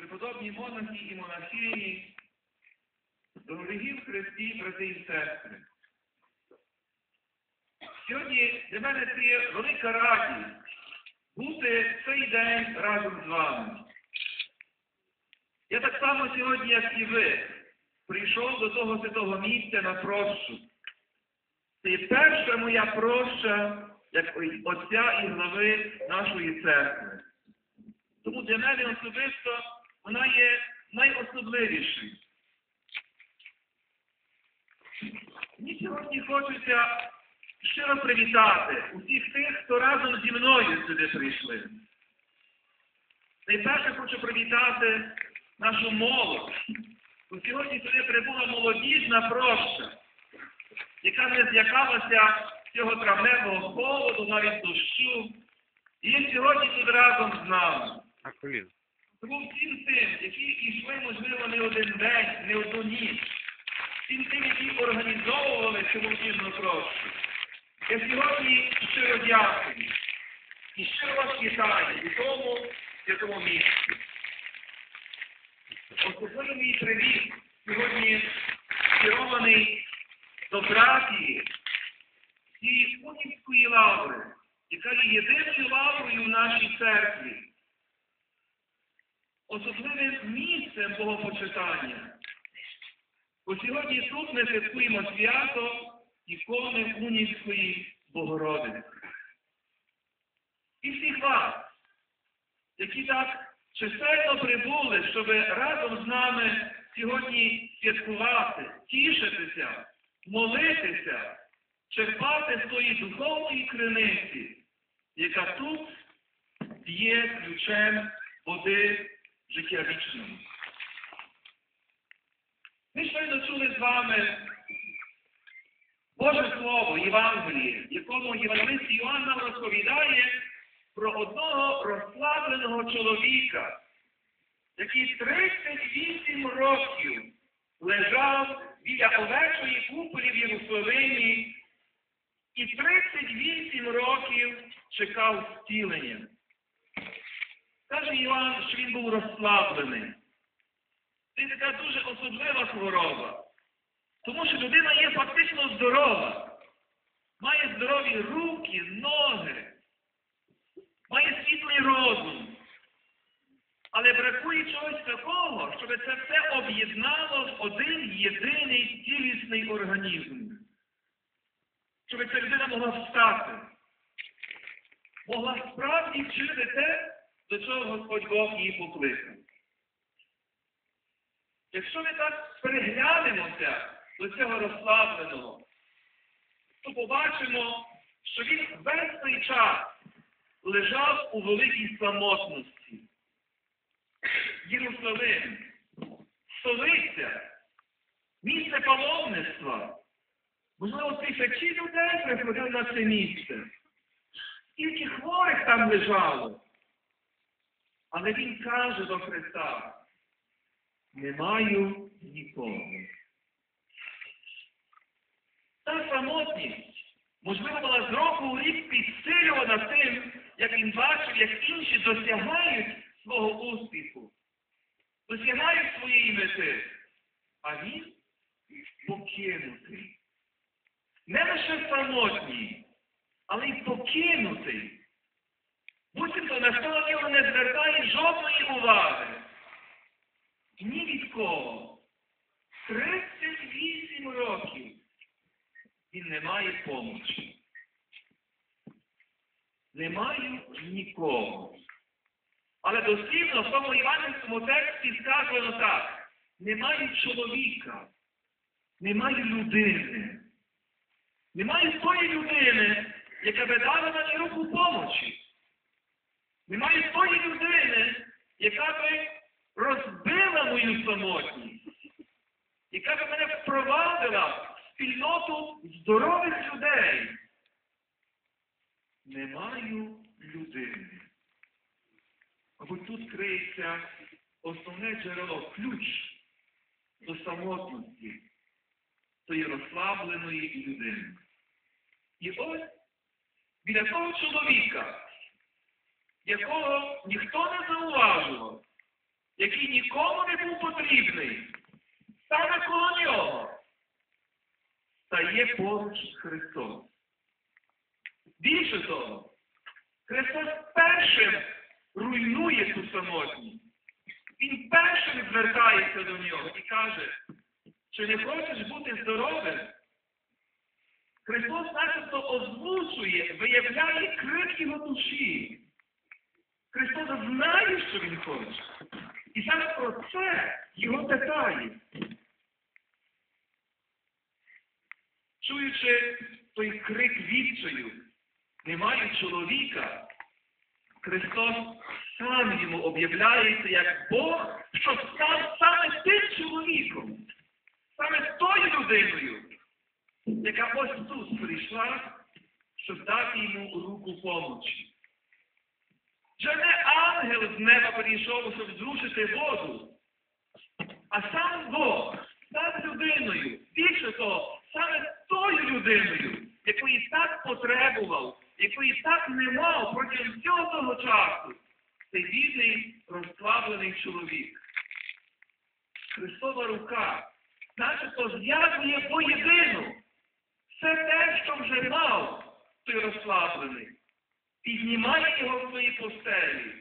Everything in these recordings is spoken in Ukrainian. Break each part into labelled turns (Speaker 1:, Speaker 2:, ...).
Speaker 1: преподобні монахи і монахині, дорогі в Христі, брати і сестри. Сьогодні для мене це є велика радість бути цей день разом з вами. Я так само сьогодні, як і ви, прийшов до того святого місця на прощу. Це перша моя проща, як отця і глави нашої церкви. Тому для мене особисто вона є найособливішою. Мені сьогодні хочеться щиро привітати усіх тих, хто разом зі мною сюди прийшли. Найперше хочу привітати нашу молодь. Сьогодні сюди прибула молодіжна проща, яка не злякалася цього травневого холоду, навіть дощу. І сьогодні тут разом з нами. Тому всім тим, які йшли, можливо, не один день, не одну ніч, всім тим, які організовували цю молодіжну прощу. Я сьогодні щиро дякую і щиро вас вітаю у тому святому місці. Особливо мій привіт сьогодні скерований до братії цієї Кунівської лаври, яка є єдиною лаврою в нашій церкві, особливим місцем богопочитання. Бо сьогодні тут ми святкуємо свято ікони Кунівської Богородиці. І всіх вас, які так чисельно прибули, щоб разом з нами сьогодні святкувати, тішитися, молитися, черпати з тої духовної криниці, яка тут є ключем води життя вічного. Ми щойно чули з вами Боже Слово, Євангеліє, якому Євангелист Іоанн нам розповідає про одного розслабленого чоловіка, який 38 років лежав біля овечої куполі в Єрусалимі і 38 років чекав зцілення. Каже Іван, що він був розслаблений. Це така дуже особлива хвороба. Тому що людина є фактично здорова. Має здорові руки, ноги, має світлий розум. Але бракує чогось такого, щоб це все об'єднало в один єдиний цілісний організм. Щоб ця людина могла встати, могла справді вчити те, до чого Господь Бог її покликав. Якщо ми так переглянемося до цього розслабленого, то побачимо, що він весь цей час лежав у великій самотності. Єрусалим, столиця, місце паломництва. Можливо, тисячі людей приходили на це місце. Скільки хворих там лежало. Але він каже до Христа, не маю нікого. Та самотність, можливо, була з року у рік підсилювана тим, як він бачив, як інші досягають свого успіху, досягають своєї мети, а він покинутий. Не лише самотній, але й покинутий. Буцімто на нього не звертає жодної уваги. Ні від кого. 38 років він не має помочі. Не маю нікого. Але дослівно в тому іванівському тексті сказано так. Немає чоловіка, немає людини. Немає тої людини, яка би дала мені руку помочі. Немає тої людини, яка би розбила мою самотність, яка би мене впровадила в спільноту здорових людей. Не маю людини. Мабуть, тут криється основне джерело, ключ до самотності, тої розслабленої людини. І ось біля того чоловіка, якого ніхто не зауважував, який нікому не був потрібний, саме коло нього, стає поруч Христос. Більше того, Христос першим руйнує цю самотність. Він першим звертається до нього і каже, чи не хочеш бути здоровим? Христос начебто озвучує, виявляє крик його душі. Христос знає, що Він хоче. І саме про це його питає. Чуючи той крик відчаю, немає чоловіка, Христос сам йому об'являється як Бог, що став саме тим чоловіком, саме тою людиною, яка ось тут прийшла, щоб дати йому руку помочі. Вже не ангел з неба прийшов, щоб зрушити воду, а сам Бог став людиною, більше того, саме тою людиною, якої так потребував, якої так не мав протягом всього того часу, цей бідний розслаблений чоловік. Христова рука начебто зв'язує воєдину все те, що вже мав той розслаблений, піднімає його в свої постелі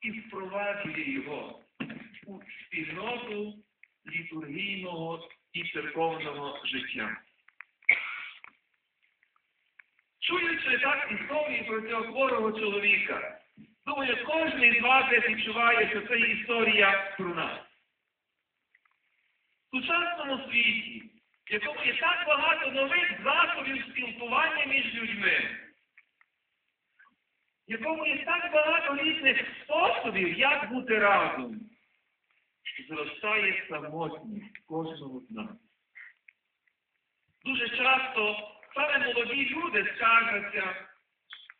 Speaker 1: і впроваджує його у спільноту літургійного і церковного життя. Чуючи так історії про цього хворого чоловіка, думаю, кожен із вас відчуває, що це історія про нас. В сучасному світі, в якому є так багато нових засобів спілкування між людьми, якому є так багато різних способів, як бути разом, зростає самотність кожного з нас. Дуже часто саме молоді люди скаржаться,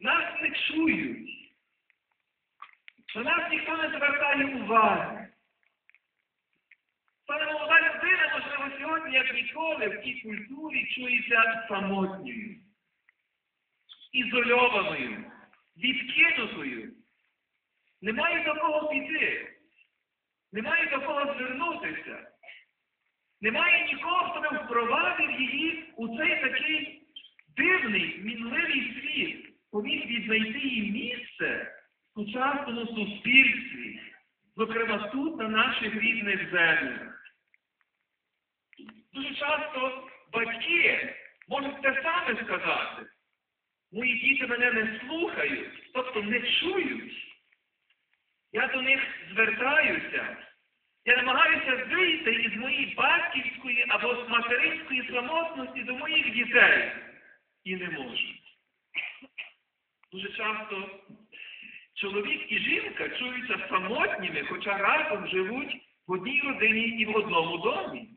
Speaker 1: нас не чують, на нас ніхто не звертає уваги. Саме молода людина, можливо, сьогодні, як ніколи, в тій культурі чується самотньою, ізольованою, відкинутою. Немає до кого піти, немає до кого звернутися. Немає нікого, хто не впровадив її у цей такий дивний, мінливий світ, поміг віднайти їй місце в сучасному суспільстві, зокрема тут, на наших рідних землях. Дуже часто батьки можуть те саме сказати. Мої діти мене не слухають, тобто не чують. Я до них звертаюся. Я намагаюся вийти із моєї батьківської або з материнської самотності до моїх дітей. І не можу. Дуже часто чоловік і жінка чуються самотніми, хоча разом живуть в одній родині і в одному домі.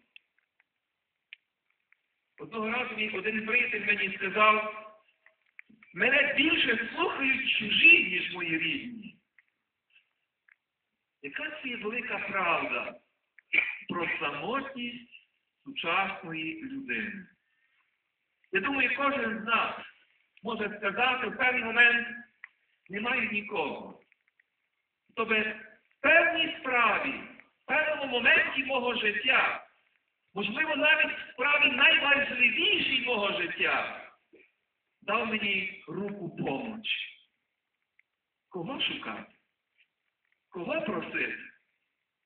Speaker 1: Одного разу мій один приятель мені сказав, мене більше слухають чужі, ніж мої рідні. Яка це є велика правда про самотність сучасної людини? Я думаю, кожен з нас може сказати в певний момент немає нікого. Тобто в певній справі, в певному моменті мого життя, можливо, навіть в справі найважливішій мого життя, дав мені руку помочі. Кого шукати? Кого просити?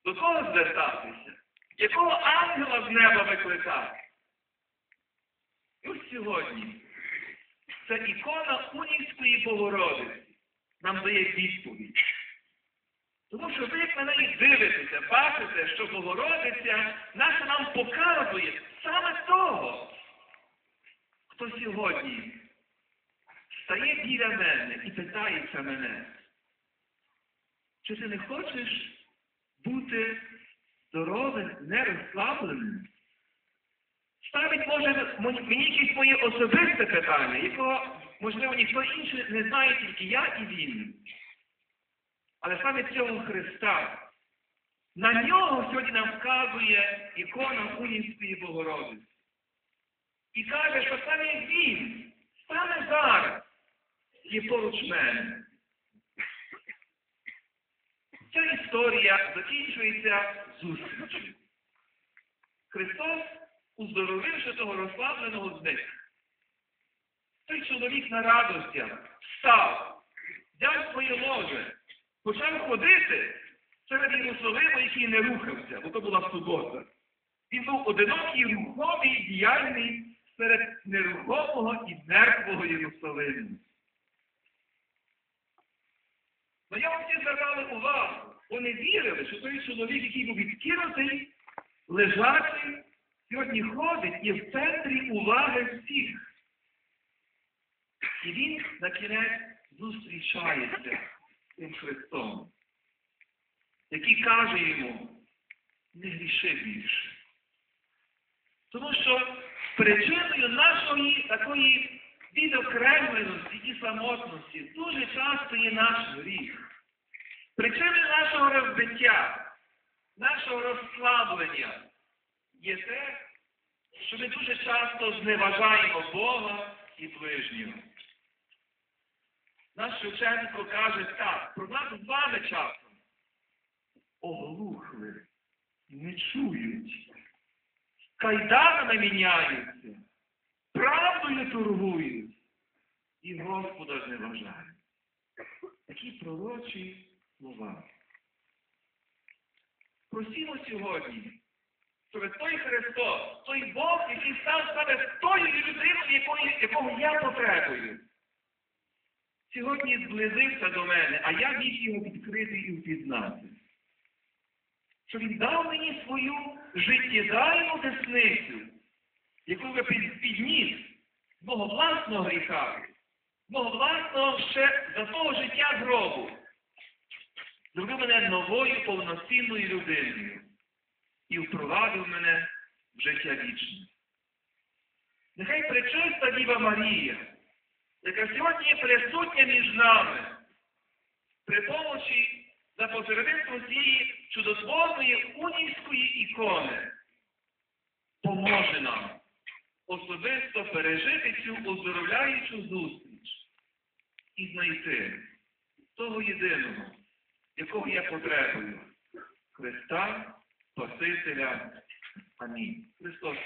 Speaker 1: До кого звертатися? Якого ангела з неба викликати? І ось сьогодні це ікона Унівської Богородиці нам дає відповідь. Тому що ви, як на неї дивитеся, бачите, що Богородиця наша нам показує саме того, хто сьогодні стає біля мене і питається мене, чи ти не хочеш бути здоровим, не розслабленим? Ставить, може, мені якесь моє особисте питання, якого, можливо, ніхто інший не знає, тільки я і він. Але саме цього Христа, на нього сьогодні нам вказує ікона Унівської Богородиці. І каже, що саме є. Ця історія закінчується зустрічю. Христос, уздоровивши того розслабленого, зник. Той чоловік на радостях встав, взяв своє ложе, почав ходити серед Єрусалиму, який не рухався, бо то була субота. Він був одинокий, рухомий, діяльний серед нерухомого і мертвого Єрусалиму. Но я всі звертали увагу. Вони вірили, що той чоловік, який був відкинутий, лежачий, сьогодні ходить і в центрі уваги всіх. І він на кінець зустрічається з тим Христом, який каже йому, не гріши більше. Тому що причиною нашої такої відокремленості і самотності дуже часто є наш гріх. Причиною нашого розбиття, нашого розслаблення є те, що ми дуже часто зневажаємо Бога і ближнього. Наш Шевченко каже так, про нас з вами часом оглухли, не чують, кайданами міняються, правдою торгують і Господа зневажають. Такі пророчі слова. Просімо сьогодні, щоб той Христос, той Бог, який став себе тою людиною, якого я потребую, сьогодні зблизився до мене, а я міг його відкрити і впізнати. Що він дав мені свою життєдайну десницю, яку ви підніс мого власного гріха, мого власного ще за того життя гробу. Зробив мене новою повноцінною людиною і впровадив мене в життя вічне. Нехай пречиста Діва Марія, яка сьогодні є присутня між нами, при помочі за посерединством цієї чудотворної унійської ікони, поможе нам особисто пережити цю оздоровляючу зустріч і знайти того єдиного, якого я потребую, Христа, Спасителя. Амінь. Христос.